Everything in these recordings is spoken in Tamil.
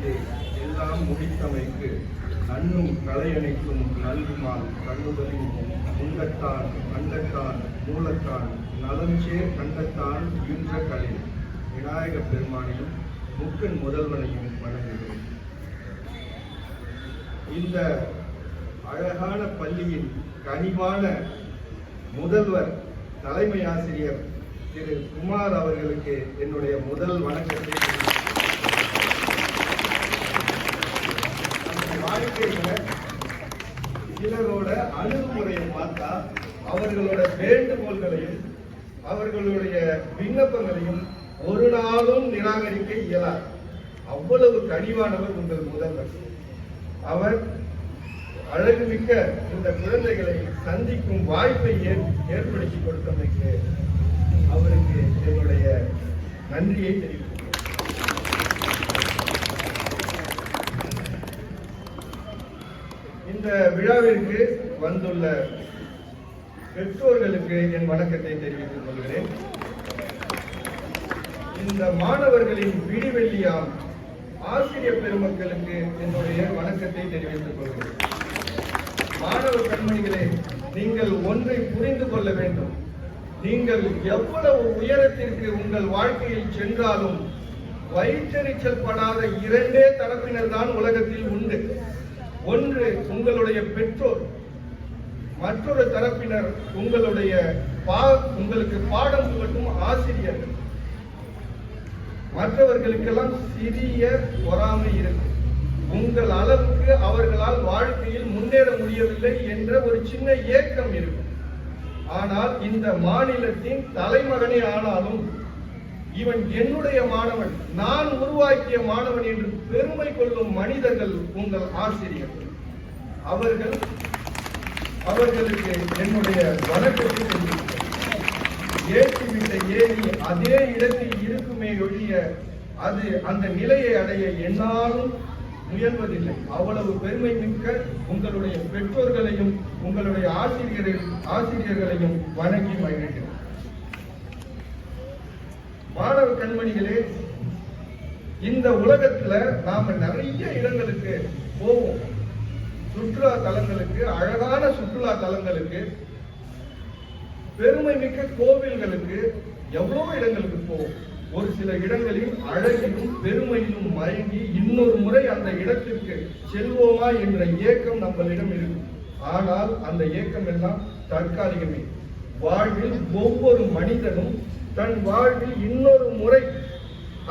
செய்தே எல்லாம் முடித்தமைக்கு நன்னும் கலையணைக்கும் நல்குமால் கண்ணுதலின் முண்டத்தான் அண்டத்தான் மூலத்தான் நலஞ்சேர் கண்டத்தான் இன்ற கலை. விநாயகப் பெருமானையும் முக்கன் முதல்வனையும் வணங்குகிறேன். இந்த அழகான பள்ளியின் கனிவான முதல்வர் தலைமை ஆசிரியர் திரு குமார் அவர்களுக்கு என்னுடைய முதல் வணக்கத்தை நம்ம வாழ்க்கையில சிலரோட அணுகுமுறையை பார்த்தா அவர்களோட வேண்டுகோள்களையும் அவர்களுடைய விண்ணப்பங்களையும் ஒரு நாளும் நிராகரிக்க இயலாது. அவ்வளவு கனிவானவர் உங்கள் முதல்வர். அவர் அழகுமிக்க இந்த குழந்தைகளை சந்திக்கும் வாய்ப்பை ஏற்படுத்தி கொடுத்தமைக்கு அவருக்கு என்னுடைய நன்றியை தெரிவிக்கிறேன். இந்த விழாவிற்கு வந்துள்ள பெற்றோர்களுக்கு என் வணக்கத்தை தெரிவித்துக் கொள்கிறேன். இந்த மாணவர்களின் விடிவெள்ளியாம் ஆசிரியர் பெருமக்களுக்கு என்னுடைய வணக்கத்தை தெரிவித்துக் கொள்கிறேன். மாணவ கண்மணிகளே நீங்கள் ஒன்றை புரிந்து கொள்ள வேண்டும். நீங்கள் எவ்வளவு உயரத்திற்கு உங்கள் வாழ்க்கையில் சென்றாலும் வயிற்றெரிச்சல் படாத இரண்டே தரப்பினர் தான் உலகத்தில் உண்டு. ஒன்று உங்களுடைய பெற்றோர் மற்றொரு தரப்பினர் உங்களுடைய பா- உங்களுக்கு பாடம் புகட்டும் ஆசிரியர்கள். மற்றவர்களுக்கெல்லாம் சிறிய பொறாமை இருக்கும். உங்கள் அளவுக்கு அவர்களால் வாழ்க்கையில் முன்னேற முடியவில்லை என்ற ஒரு சின்ன ஏக்கம் இருக்கும். ஆனால் இந்த மாநிலத்தின் தலைமகனே ஆனாலும் இவன் என்னுடைய மாணவன் நான் உருவாக்கிய மாணவன் என்று பெருமை கொள்ளும் மனிதர்கள் உங்கள் ஆசிரியர்கள் அவர்கள் அவர்களுக்கு என்னுடைய வணக்கத்தை ஏற்றிவிட்ட ஏரி அதே இடத்தில் இருக்குமே ஒழிய அது அந்த நிலையை அடைய என்னாலும் முயல்வதில்லை. அவ்வளவு பெருமை மிக்க உங்களுடைய பெற்றோர்களையும் உங்களுடைய ஆசிரியரை ஆசிரியர்களையும் வணங்கி மகிழ்கிறேன். மாணவ கண்மணிகளே இந்த உலகத்துல நாம நிறைய இடங்களுக்கு போவோம். சுற்றுலா தலங்களுக்கு அழகான சுற்றுலா தலங்களுக்கு பெருமை மிக்க கோவில்களுக்கு எவ்வளோ இடங்களுக்கு போவோம். ஒரு சில இடங்களில் அழகிலும் பெருமையிலும் மயங்கி இன்னொரு முறை அந்த இடத்திற்கு செல்வோமா என்ற ஏக்கம் நம்மளிடம் இருக்கும் ஆனால் அந்த ஏக்கம் எல்லாம் தற்காலிகமே. வாழ்வில் ஒவ்வொரு மனிதனும் தன் வாழ்வில் இன்னொரு முறை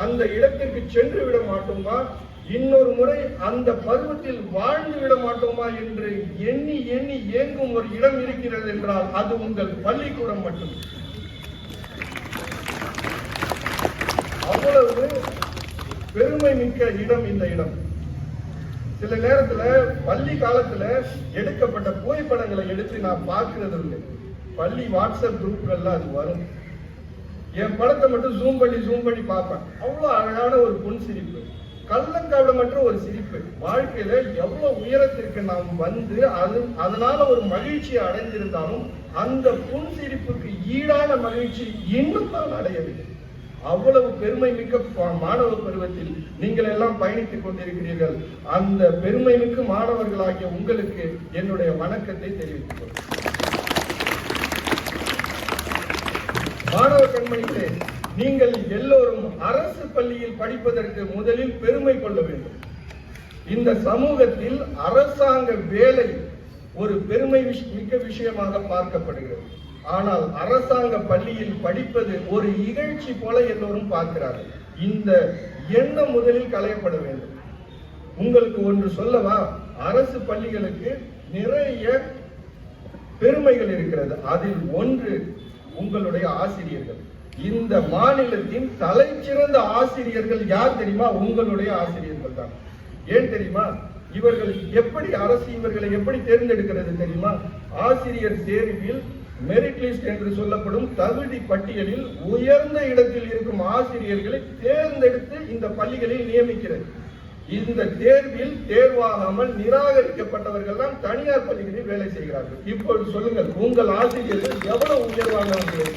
அந்த இடத்திற்கு சென்று விட மாட்டோமா? இன்னொரு முறை அந்த பருவத்தில் வாழ்ந்து விட மாட்டோமா என்று எண்ணி எண்ணி ஏங்கும் ஒரு இடம் இருக்கிறது என்றால் அது உங்கள் பள்ளிக்கூடம் மட்டும். அவ்வளவு பெருமை மிக்க இடம் இந்த இடம். சில நேரத்துல பள்ளி காலத்துல எடுக்கப்பட்ட புகைப்படங்களை எடுத்து நான் பார்க்கிறது இல்லை பள்ளி வாட்ஸ்அப் குரூப்கள்ல அது வரும். என் படத்தை மட்டும் ஜூம் பண்ணி ஜூம் பண்ணி பார்ப்பேன். அவ்வளோ அழகான ஒரு புன் சிரிப்பு. கள்ளங்காவிடமற்ற ஒரு சிரிப்பு. வாழ்க்கையில எவ்வளவு உயரத்திற்கு நாம் வந்து அது அதனால ஒரு மகிழ்ச்சியை அடைந்திருந்தாலும் அந்த புன் சிரிப்புக்கு ஈடான மகிழ்ச்சி இன்னும் நான் அடையவில்லை. அவ்வளவு பெருமை மிக்க மாணவ பருவத்தில் நீங்கள் எல்லாம் பயணித்துக் கொண்டிருக்கிறீர்கள். அந்த பெருமை மிக்க மாணவர்களாகிய உங்களுக்கு என்னுடைய வணக்கத்தை தெரிவித்துக் கொள்கிறேன். மாணவ பெண்மணிகளே நீங்கள் எல்லோரும் அரசு பள்ளியில் படிப்பதற்கு முதலில் பெருமை கொள்ள வேண்டும். இந்த சமூகத்தில் அரசாங்க வேலை ஒரு பெருமை மிக்க விஷயமாக பார்க்கப்படுகிறது. ஆனால் அரசாங்க பள்ளியில் படிப்பது ஒரு இகழ்ச்சி போல எல்லோரும் பார்க்கிறார்கள். இந்த எண்ணம் முதலில் களையப்பட வேண்டும். உங்களுக்கு ஒன்று சொல்லவா? அரசு பள்ளிகளுக்கு நிறைய பெருமைகள் இருக்கிறது. அதில் ஒன்று உங்களுடைய ஆசிரியர்கள். இந்த மாநிலத்தின் தலைச்சிறந்த ஆசிரியர்கள் யார் தெரியுமா? உங்களுடைய ஆசிரியர்கள் தான். ஏன் தெரியுமா? இவர்கள் எப்படி அரசு இவர்களை எப்படி தேர்ந்தெடுக்கிறது தெரியுமா? ஆசிரியர் தேர்வில் மெரிட் லிஸ்ட் என்று சொல்லப்படும் தகுதி பட்டியலில் உயர்ந்த இடத்தில் இருக்கும் ஆசிரியர்களை தேர்ந்தெடுத்து இந்த பள்ளிகளில் நியமிக்கிறது. இந்த தேர்வில் தேர்வாகாமல் நிராகரிக்கப்பட்டவர்கள் தான் தனியார் பள்ளிகளில் வேலை செய்கிறார்கள். இப்பொழுது சொல்லுங்கள் உங்கள் ஆசிரியர்கள் எவ்வளவு உயர்வானவர்கள்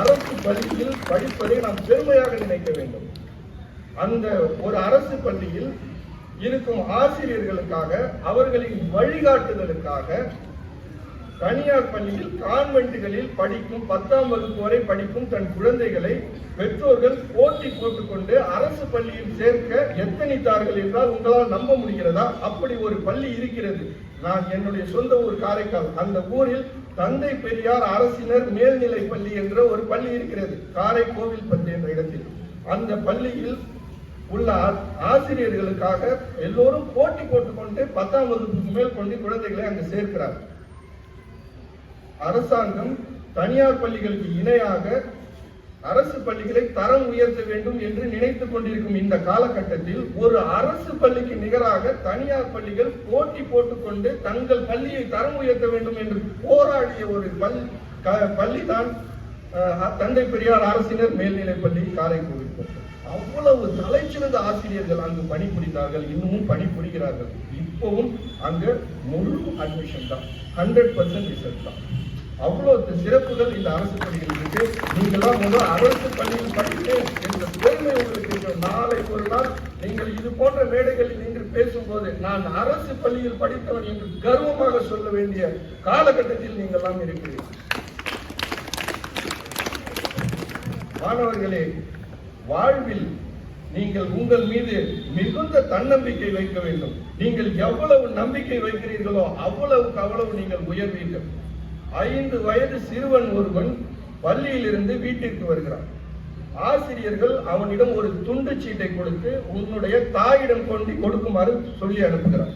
அரசு பள்ளியில் படிப்பதை நாம் பெருமையாக நினைக்க வேண்டும். அந்த ஒரு அரசு பள்ளியில் இருக்கும் ஆசிரியர்களுக்காக அவர்களின் வழிகாட்டுதலுக்காக தனியார் பள்ளியில் கான்வென்ட்டுகளில் படிக்கும் பத்தாம் வகுப்பு வரை படிக்கும் தன் குழந்தைகளை பெற்றோர்கள் போட்டி போட்டுக்கொண்டு அரசு பள்ளியில் சேர்க்க எத்தனித்தார்கள் என்றால் உங்களால் நம்ப முடிகிறதா? அப்படி ஒரு பள்ளி இருக்கிறது. நான் என்னுடைய சொந்த ஊர் காரைக்கால். அந்த ஊரில் தந்தை பெரியார் அரசினர் மேல்நிலை பள்ளி என்ற ஒரு பள்ளி இருக்கிறது. காரை பள்ளி என்ற இடத்தில். அந்த பள்ளியில் உள்ள ஆசிரியர்களுக்காக எல்லோரும் போட்டி போட்டுக்கொண்டு பத்தாம் வகுப்புக்கு மேல் கொண்டு குழந்தைகளை அங்கு சேர்க்கிறார். அரசாங்கம் தனியார் பள்ளிகளுக்கு இணையாக அரசு பள்ளிகளை தரம் உயர்த்த வேண்டும் என்று நினைத்துக் கொண்டிருக்கும் இந்த காலகட்டத்தில் ஒரு அரசு பள்ளிக்கு நிகராக தனியார் பள்ளிகள் போட்டி போட்டுக்கொண்டு தங்கள் பள்ளியை தரம் உயர்த்த வேண்டும் என்று போராடிய ஒரு பள்ளி க- பள்ளி தான் தந்தை பெரியார் அரசினர் மேல்நிலைப் காலை காரைக்குடி. அவ்வளவு தலைச்சிறந்த ஆசிரியர்கள் அங்கு பணிபுரிந்தார்கள் இன்னமும் பணிபுரிகிறார்கள். இப்பவும் அங்க முழு அட்மிஷன் தான் ஹண்ட்ரட் பர்சன்ட் ரிசல்ட் தான். அவ்வளவு சிறப்புகள் இந்த அரசு பள்ளியில் இருக்கு. நீங்களாம் முதல் அரசு பள்ளியில் படித்து என்ற பெருமை உங்களுக்கு இருக்கு. நாளை ஒரு நாள் நீங்கள் இது போன்ற மேடைகளில் நின்று பேசும்போது நான் அரசு பள்ளியில் படித்தவன் என்று கர்வமாக சொல்ல வேண்டிய காலகட்டத்தில் நீங்கள்லாம் இருக்கிறீர்கள். மாணவர்களே வாழ்வில் நீங்கள் உங்கள் மீது மிகுந்த தன்னம்பிக்கை வைக்க வேண்டும். நீங்கள் எவ்வளவு நம்பிக்கை வைக்கிறீர்களோ அவ்வளவுக்கு அவ்வளவு நீங்கள் உயர்வீர்கள். ஐந்து வயது சிறுவன் ஒருவன் பள்ளியிலிருந்து வீட்டிற்கு வருகிறான். ஆசிரியர்கள் அவனிடம் ஒரு துண்டு சீட்டை கொடுத்து உன்னுடைய தாயிடம் கொண்டு கொடுக்குமாறு சொல்லி அனுப்புகிறார்.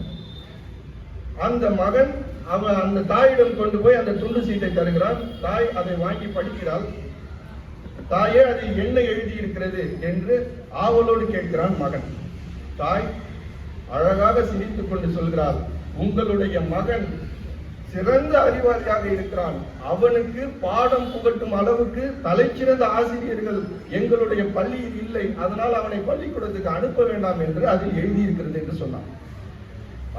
அந்த மகன் அவன் அந்த தாயிடம் கொண்டு போய் அந்த துண்டு சீட்டை தருகிறான். தாய் அதை வாங்கி படிக்கிறாள். தாயே அது என்ன எழுதி இருக்கிறது என்று ஆவலோடு கேட்கிறான் மகன். தாய் அழகாக சிரித்துக் கொண்டு சொல்கிறாள் உங்களுடைய மகன் சிறந்த அறிவாளியாக இருக்கிறான். அவனுக்கு பாடம் புகட்டும் அளவுக்கு தலைச்சிறந்த ஆசிரியர்கள் எங்களுடைய பள்ளியில் இல்லை. அதனால் அவனை பள்ளிக்கூடத்துக்கு அனுப்ப வேண்டாம் என்று அதில் எழுதியிருக்கிறது என்று சொன்னான்.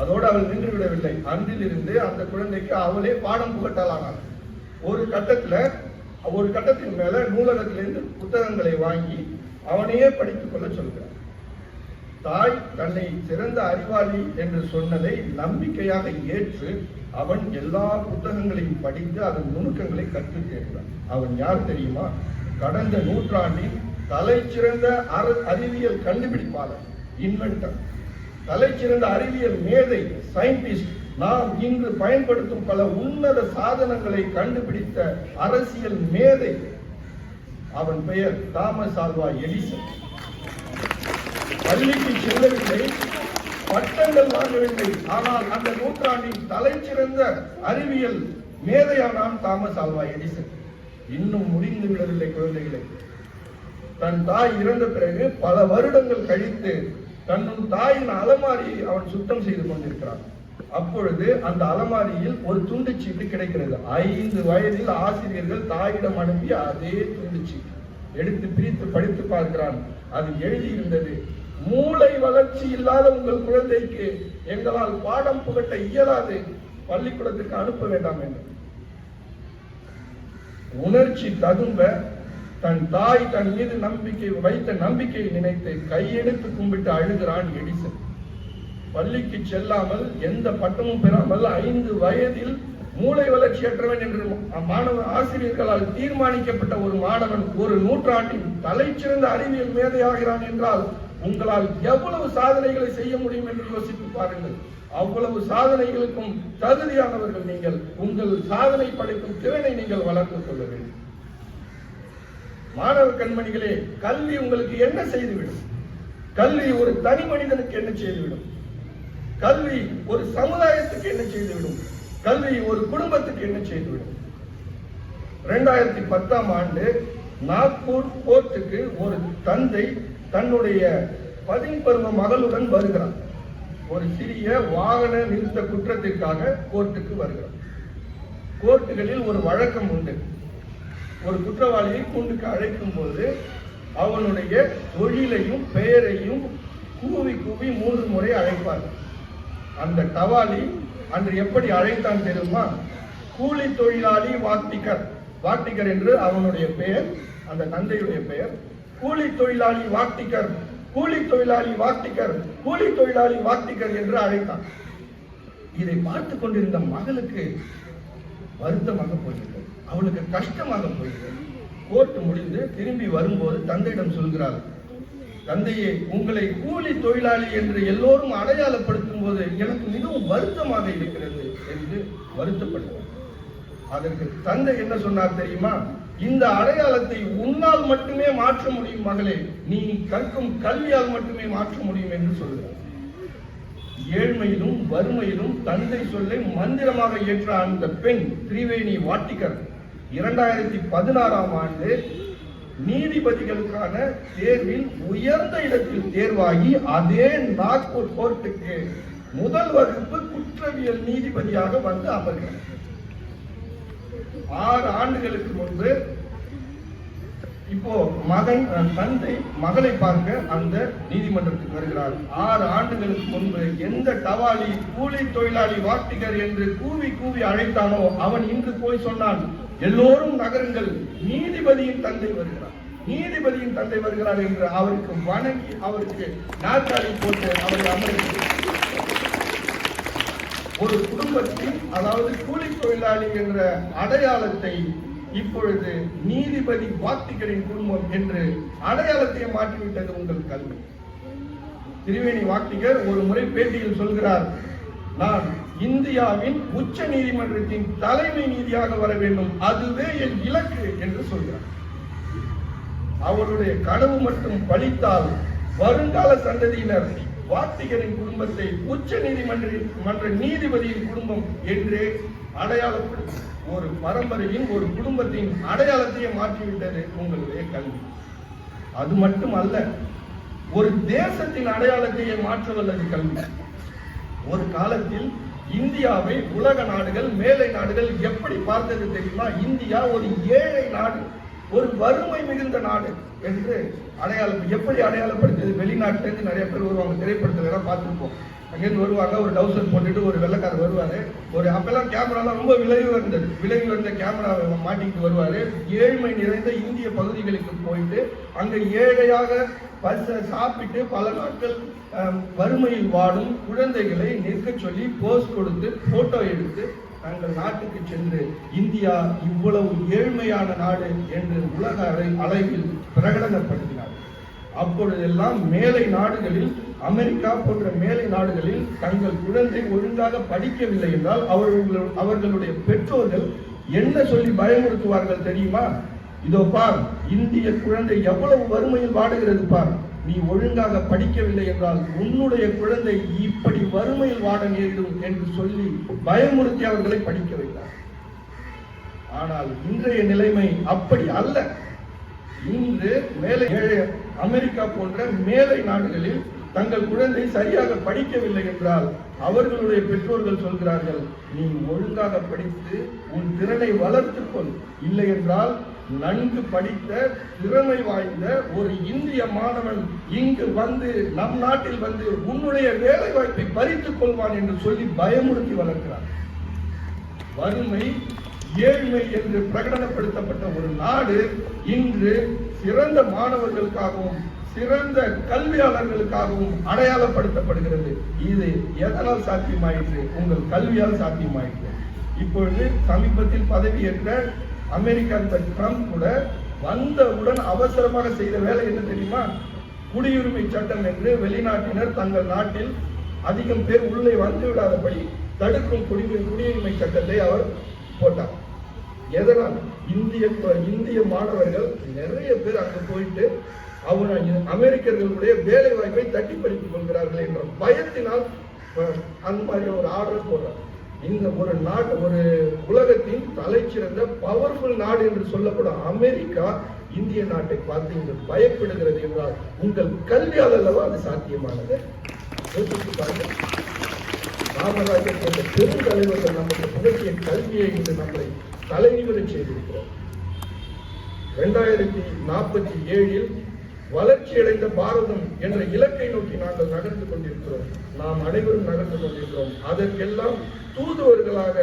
அதோடு அவள் நின்று விடவில்லை. அன்றிலிருந்து அந்த குழந்தைக்கு அவளே பாடம் புகட்டலானாள் ஒரு கட்டத்துல ஒரு கட்டத்தின் மேல நூலகத்திலிருந்து புத்தகங்களை வாங்கி அவனையே படித்துக் கொள்ள சொல்கிறார். தாய் தன்னை சிறந்த அறிவாளி என்று சொன்னதை நம்பிக்கையாக ஏற்று அவன் எல்லா புத்தகங்களையும் படித்து அதன் நுணுக்கங்களை கற்றுத் தேர்ந்தான் அவன் யார் தெரியுமா? கடந்த நூற்றாண்டின் தலைச்சிறந்த அற- அறிவியல் கண்டுபிடிப்பாளர் இன்வென்டர் தலைச்சிறந்த அறிவியல் மேதை சயின்டிஸ்ட் நாம் இன்று பயன்படுத்தும் பல உன்னத சாதனங்களை கண்டுபிடித்த அரசியல் மேதை. அவன் பெயர் தாமஸ் ஆல்வா எடிசன். பள்ளிக்கு செல்லவில்லை. பட்டங்கள் வாங்கவில்லை. ஆனால் அந்த நூற்றாண்டின் தலைச்சிறந்த அறிவியல் மேதையானான் தாமஸ் ஆல்வா எடிசன். இன்னும் முடிந்து விடவில்லை குழந்தைகளை. தன் தாய் இறந்த பிறகு பல வருடங்கள் கழித்து தன்னும் தாயின் அலமாரியை அவன் சுத்தம் செய்து கொண்டிருக்கிறான். அப்பொழுது அந்த அலமாரியில் ஒரு துண்டு சீட்டு கிடைக்கிறது. ஐந்து வயதில் ஆசிரியர்கள் தாயிடம் அனுப்பிய அதே துண்டு சீட்டு எடுத்து பிரித்து படித்து பார்க்கிறான். அது எழுதியிருந்தது மூளை வளர்ச்சி இல்லாத உங்கள் குழந்தைக்கு எங்களால் பாடம் புகட்ட இயலாது. பள்ளிக்கூடத்திற்கு அனுப்ப வேண்டாம் என்று. உணர்ச்சி ததும்ப தன் தாய் தன் மீது நம்பிக்கை வைத்த நம்பிக்கையை நினைத்து கையெடுத்து கும்பிட்டு அழுகிறான் எடிசன். பள்ளிக்கு செல்லாமல் எந்த பட்டமும் பெறாமல் ஐந்து வயதில் மூளை வளர்ச்சியற்றவன் என்று மாணவ ஆசிரியர்களால் தீர்மானிக்கப்பட்ட ஒரு மாணவன் ஒரு நூற்றாண்டின் தலைச்சிறந்த அறிவியல் மேதையாகிறான் என்றால் உங்களால் எவ்வளவு சாதனைகளை செய்ய முடியும் என்று யோசித்து பாருங்கள். அவ்வளவு சாதனைகளுக்கும் தகுதியானவர்கள் நீங்கள் உங்கள் சாதனை படைக்கும் திறனை நீங்கள் வளர்த்துக் கொள்ள வேண்டும். மாணவ கண்மணிகளே கல்வி உங்களுக்கு என்ன செய்துவிடும்? கல்வி ஒரு தனி மனிதனுக்கு என்ன செய்துவிடும்? கல்வி ஒரு சமுதாயத்துக்கு என்ன செய்துவிடும்? கல்வி ஒரு குடும்பத்துக்கு என்ன செய்துவிடும்? இரண்டாயிரத்தி பத்தாம் ஆண்டு நாக்பூர் கோர்ட்டுக்கு ஒரு தந்தை தன்னுடைய பதின்பருவ மகளுடன் வருகிறார். ஒரு சிறிய வாகன நிறுத்த குற்றத்திற்காக கோர்ட்டுக்கு வருகிறார். கோர்ட்டுகளில் ஒரு வழக்கம் உண்டு. ஒரு குற்றவாளியை கூண்டுக்கு அழைக்கும் போது அவனுடைய தொழிலையும் பெயரையும் கூவி கூவி மூன்று முறை அழைப்பார் அந்த டவாலி அன்று எப்படி அழைத்தான் தெரியுமா? கூலி தொழிலாளி வாத்திகர். வாட்டிகர் என்று அவனுடைய பெயர் அந்த தந்தையுடைய பெயர். கூலி தொழிலாளி வாக்டிகர் கூலி தொழிலாளி வாக்டிகர் கூலி தொழிலாளி வாக்டிகர் என்று அழைத்தான். இதை பார்த்து கொண்டிருந்த மகளுக்கு வருத்தமாக போகிறது அவளுக்கு கஷ்டமாக போகிறது கோர்ட் முடிந்து திரும்பி வரும்போது தந்தையிடம் சொல்கிறாள் தந்தையே உங்களை கூலி தொழிலாளி என்று எல்லோரும் அடையாளப்படுத்தும் போது எனக்கு மிகவும் வருத்தமாக இருக்கிறது என்று வருத்தப்படுவார். அதற்கு தந்தை என்ன சொன்னார் தெரியுமா? இந்த அடையாளத்தை உன்னால் மட்டுமே மாற்ற முடியும் மகளே நீ கற்கும் கல்வியால் மட்டுமே மாற்ற முடியும் என்று சொல்கிறார். ஏழ்மையிலும் வறுமையிலும் தந்தை சொல்லை மந்திரமாக ஏற்ற அந்த பெண் திரிவேணி வாட்டிகர் இரண்டாயிரத்தி பதினாறாம் ஆண்டு நீதிபதிகளுக்கான தேர்வில் உயர்ந்த இடத்தில் தேர்வாகி அதே நாக்பூர் கோர்ட்டுக்கு முதல் வகுப்பு குற்றவியல் நீதிபதியாக வந்து அமர்கிறார். ஆறு ஆண்டுகளுக்கு முன்பு இப்போ மகன் அஹ், தந்தை மகளை பார்க்க அந்த நீதிமன்றத்துக்கு வருகிறார். ஆறு ஆண்டுகளுக்கு முன்பு எந்த டவாலி கூலி தொழிலாளி வாட்டிகர் என்று கூவி கூவி அழைத்தானோ அவன் இன்று போய் சொன்னான் எல்லோரும் நகருங்கள். நீதிபதியின் தந்தை வருகிறார். நீதிபதியின் தந்தை வருகிறார் என்று அவருக்கு வணங்கி அவருக்கு நாற்காலி போட்டு அவரை அமர்ந்து ஒரு குடும்பத்தில் அதாவது கூலி தொழிலாளி என்ற அடையாளத்தை இப்பொழுது நீதிபதி வாக்திகரின் குடும்பம் என்று அடையாளத்தை மாற்றிவிட்டது உங்கள் கல்வி. திரிவேணி வாக்திகர் ஒரு முறை பேட்டியில் சொல்கிறார் நான் இந்தியாவின் உச்ச நீதிமன்றத்தின் தலைமை நீதியாக வர வேண்டும். அதுவே என் இலக்கு என்று சொல்கிறார். அவருடைய கனவு மட்டும் பழித்தால் வருங்கால சந்ததியினர் வார்த்திகரின் குடும்பத்தை உச்ச நீதிமன்ற மன்ற நீதிபதியின் குடும்பம் என்றே அடையாளப்படுத்தும். ஒரு பரம்பரையின் ஒரு குடும்பத்தின் அடையாளத்தையே மாற்றிவிட்டது உங்களுடைய கல்வி. அது மட்டும் அல்ல ஒரு தேசத்தின் அடையாளத்தையே மாற்ற வல்லது கல்வி. ஒரு காலத்தில் இந்தியாவை உலக நாடுகள் மேலை நாடுகள் எப்படி பார்த்தது தெரியுமா? இந்தியா ஒரு ஏழை நாடு. ஒரு வறுமை மிகுந்த நாடு என்று அடையாளம் எப்படி அடையாளப்படுத்தியது? வெளிநாட்டிலேருந்து நிறைய பேர் வருவாங்க திரைப்படத்தில் எல்லாம் பார்த்துருப்போம். அங்கேருந்து வருவாங்க ஒரு டவுசர் போட்டுட்டு ஒரு வெள்ளக்காரர் வருவார். ஒரு அப்பெல்லாம் கேமராலாம் ரொம்ப விலை உயர்ந்தது. விலை உயர்ந்த கேமராவை மாட்டிக்கிட்டு வருவார். ஏழ்மை நிறைந்த இந்திய பகுதிகளுக்கு போயிட்டு அங்கே ஏழையாக பஸ்ஸை சாப்பிட்டு பல நாட்கள் வறுமையில் வாடும் குழந்தைகளை நிற்கச் சொல்லி போஸ் கொடுத்து ஃபோட்டோ எடுத்து தங்கள் நாட்டுக்கு சென்று இந்தியா இவ்வளவு ஏழ்மையான நாடு என்று உலக அள- அளவில் பிரகடனப்படுத்தினார். அப்பொழுதெல்லாம் மேலை நாடுகளில் அமெரிக்கா போன்ற மேலை நாடுகளில் தங்கள் குழந்தை ஒழுங்காக படிக்கவில்லை என்றால் அவர்கள் அவர்களுடைய பெற்றோர்கள் என்ன சொல்லி பயமுறுத்துவார்கள் தெரியுமா? இதோ பார் இந்திய குழந்தை எவ்வளவு வறுமையில் வாடுகிறது பார். நீ ஒழுங்காக படிக்கவில்லை என்றால் உன்னுடைய குழந்தை இப்படி வறுமையில் வாட நேரிடும் என்று சொல்லி பயமுறுத்தி அவர்களை படிக்க வைத்தார். ஆனால் இன்றைய நிலைமை அப்படி அல்ல. இன்று மேலை அமெரிக்கா போன்ற மேலை நாடுகளில் தங்கள் குழந்தை சரியாக படிக்கவில்லை என்றால் அவர்களுடைய பெற்றோர்கள் சொல்கிறார்கள் நீ ஒழுங்காக படித்து உன் திறனை வளர்த்துக்கொள். இல்லை என்றால் நன்கு படித்த திறமை வாய்ந்த ஒரு இந்திய மாணவன் இங்கு வந்து நம் நாட்டில் வந்து உன்னுடைய வேலை வாய்ப்பை பறித்துக் கொள்வான் என்று சொல்லி பயமுறுத்தி வளர்க்கிறார் வறுமை ஏழ்மை என்று பிரகடனப்படுத்தப்பட்ட ஒரு நாடு இன்று சிறந்த மாணவர்களுக்காகவும் சிறந்த கல்வியாளர்களுக்காகவும் அடையாளப்படுத்தப்படுகிறது. இது எதனால் சாத்தியமாயிற்று? உங்கள் கல்வியால் சாத்தியமாயிற்று. இப்பொழுது சமீபத்தில் பதவியேற்ற அமெரிக்கா ட்ரம்ப் கூட வந்தவுடன் அவசரமாக செய்த வேலை என்ன தெரியுமா? குடியுரிமை சட்டம் என்று வெளிநாட்டினர் தங்கள் நாட்டில் அதிகம் பேர் உள்ளே வந்துவிடாதபடி தடுக்கும் குடிமை குடியுரிமை சட்டத்தை அவர் போட்டார். எதனால்? இந்திய இந்திய மாணவர்கள் நிறைய பேர் அங்கே போயிட்டு அவங்க அமெரிக்கர்களுடைய வேலை வாய்ப்பை தட்டி பறித்துக் கொள்கிறார்கள் என்ற பயத்தினால் அந்த மாதிரி ஒரு ஆர்டர் போடுறார் இந்த ஒரு நாடு ஒரு உலகத்தின் தலைச்சிறந்த பவர்ஃபுல் நாடு என்று சொல்லப்படும் அமெரிக்கா இந்திய நாட்டை பார்த்து இங்கு பயப்படுகிறது என்றால் உங்கள் கல்வியால் அல்லவா அது சாத்தியமானது? ராமராஜர் பாருங்கள் போன்ற பெருந்தலைவர்கள் நமக்கு புகழ்ச்சிய கல்வியை இன்று நம்மை தலைநிமிடம் செய்திருக்கிறோம் இரண்டாயிரத்தி நாற்பத்தி ஏழில் வளர்ச்சியடைந்த பாரதம் என்ற இலக்கை நோக்கி நாங்கள் நகர்ந்து கொண்டிருக்கிறோம். நாம் அனைவரும் நகர்ந்து கொண்டிருக்கிறோம். அதற்கெல்லாம் தூதுவர்களாக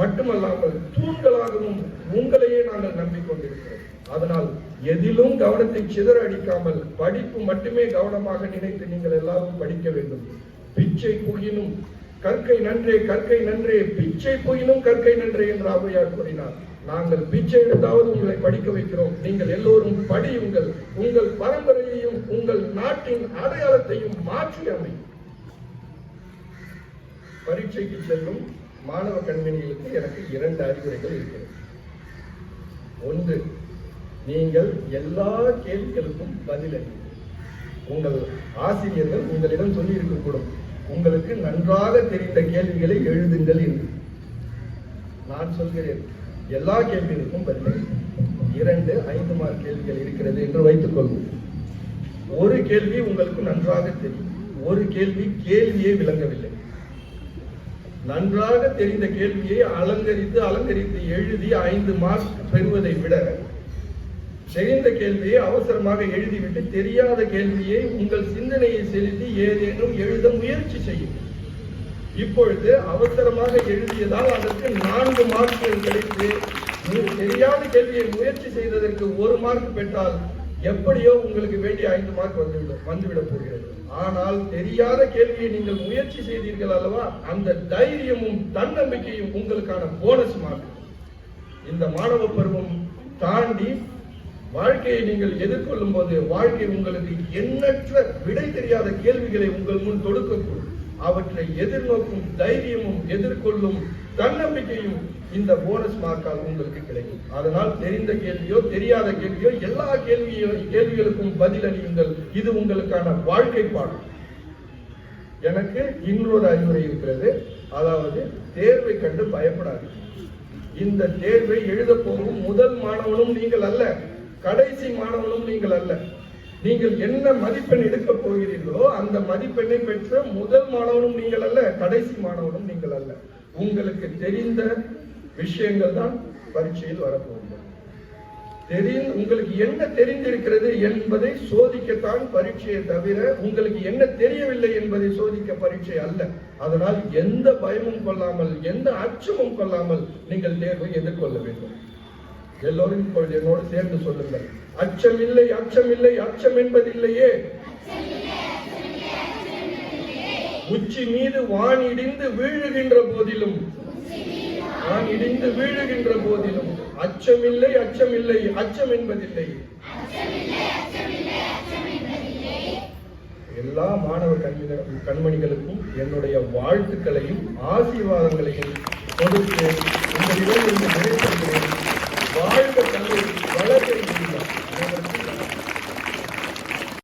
மட்டுமல்லாமல் தூண்களாகவும் உங்களையே நாங்கள் நம்பிக்கொண்டிருக்கிறோம். அதனால் எதிலும் கவனத்தை சிதற அடிக்காமல் படிப்பு மட்டுமே கவனமாக நினைத்து நீங்கள் எல்லாரும் படிக்க வேண்டும். பிச்சை புகினும் கற்கை நன்றே கற்கை நன்றே. பிச்சை போயினும் கற்கை நன்றே என்று ஔவையார் கூறினார். நாங்கள் பிச்சை எடுத்தாவது உங்களை படிக்க வைக்கிறோம். நீங்கள் எல்லோரும் படியுங்கள் உங்கள் பரம்பரையையும் உங்கள் நாட்டின் அடையாளத்தையும் மாற்றி அமை பரீட்சைக்கு செல்லும் மாணவ கண்மணிகளுக்கு எனக்கு இரண்டு அறிவுரைகள் இருக்கிறது. ஒன்று நீங்கள் எல்லா கேள்விகளுக்கும் பதிலளி உங்கள் ஆசிரியர்கள் உங்களிடம் சொல்லி இருக்கக்கூடும் உங்களுக்கு நன்றாக தெரிந்த கேள்விகளை எழுதுங்கள் என்று. நான் சொல்கிறேன் எல்லா கேள்விகளுக்கும் பதில். இரண்டு ஐந்து மார்க் கேள்விகள் இருக்கிறது என்று வைத்துக் கொள்வோம். ஒரு கேள்வி உங்களுக்கு நன்றாக தெரியும். ஒரு கேள்வி கேள்வியே விளங்கவில்லை. நன்றாக தெரிந்த கேள்வியை அலங்கரித்து அலங்கரித்து எழுதி ஐந்து மார்க் பெறுவதை விட தெரிந்த கேள்வியை அவசரமாக எழுதிவிட்டு தெரியாத கேள்வியை உங்கள் சிந்தனையை செலுத்தி ஏதேனும் எழுத முயற்சி செய்யும். இப்பொழுது அவசரமாக எழுதியதால் அதற்கு நான்கு மார்க்குகள் கிடைத்து நீ- தெரியாத கேள்வியை முயற்சி செய்ததற்கு ஒரு மார்க் பெற்றால் எப்படியோ உங்களுக்கு வேண்டிய ஐந்து மார்க் வந்துவிடும் வந்துவிடப் போகிறது. ஆனால் தெரியாத கேள்வியை நீங்கள் முயற்சி செய்தீர்கள் அல்லவா? அந்த தைரியமும் தன்னம்பிக்கையும் உங்களுக்கான போனஸ் மார்க் இந்த மாணவ பருவம் தாண்டி வாழ்க்கையை நீங்கள் எதிர்கொள்ளும் போது வாழ்க்கை உங்களுக்கு எண்ணற்ற விடை தெரியாத கேள்விகளை உங்கள் முன் தொடுக்கக்கூடும். அவற்றை எதிர்நோக்கும் தைரியமும் எதிர்கொள்ளும் தன்னம்பிக்கையும் இந்த போனஸ் மார்க்கால் உங்களுக்கு கிடைக்கும். அதனால் தெரிந்த கேள்வியோ தெரியாத கேள்வியோ எல்லா கேள்வியோ கேள்விகளுக்கும் பதில் பதிலளியுங்கள் இது உங்களுக்கான வாழ்க்கை பாடம். எனக்கு இன்னொரு அறிவுரை இருக்கிறது. அதாவது தேர்வை கண்டு பயப்படாது இந்த தேர்வை எழுத போகும் முதல் மாணவனும் நீங்கள் அல்ல. கடைசி மாணவனும் நீங்கள் அல்ல. நீங்கள் என்ன மதிப்பெண் எடுக்க போகிறீர்களோ அந்த மதிப்பெண்ணை பெற்ற முதல் மாணவனும் நீங்கள் அல்ல கடைசி மாணவனும் நீங்கள் அல்ல. உங்களுக்கு தெரிந்த விஷயங்கள் தான் பரீட்சையில் வரப்போகிறது தெரிந்து உங்களுக்கு என்ன தெரிந்திருக்கிறது என்பதை சோதிக்கத்தான் பரீட்சையை தவிர உங்களுக்கு என்ன தெரியவில்லை என்பதை சோதிக்க பரீட்சை அல்ல. அதனால் எந்த பயமும் கொள்ளாமல் எந்த அச்சமும் கொள்ளாமல் நீங்கள் தேர்வை எதிர்கொள்ள வேண்டும். எல்லோரும் இப்பொழுது என்னோடு சேர்ந்து சொல்லுங்கள். அச்சம் இல்லை அச்சம் இல்லை அச்சம் என்பதில்லையே. உச்சி மீது வான் இடிந்து வீழுகின்ற போதிலும். வான் இடிந்து வீழுகின்ற போதிலும். அச்சமில்லை அச்சமில்லை அச்சம் என்பதில்லை. எல்லா மாணவ கண்மணி- கண்மணிகளுக்கும் என்னுடைய வாழ்த்துக்களையும் ஆசீர்வாதங்களையும் கொடுத்து இந்த நிகழ்வு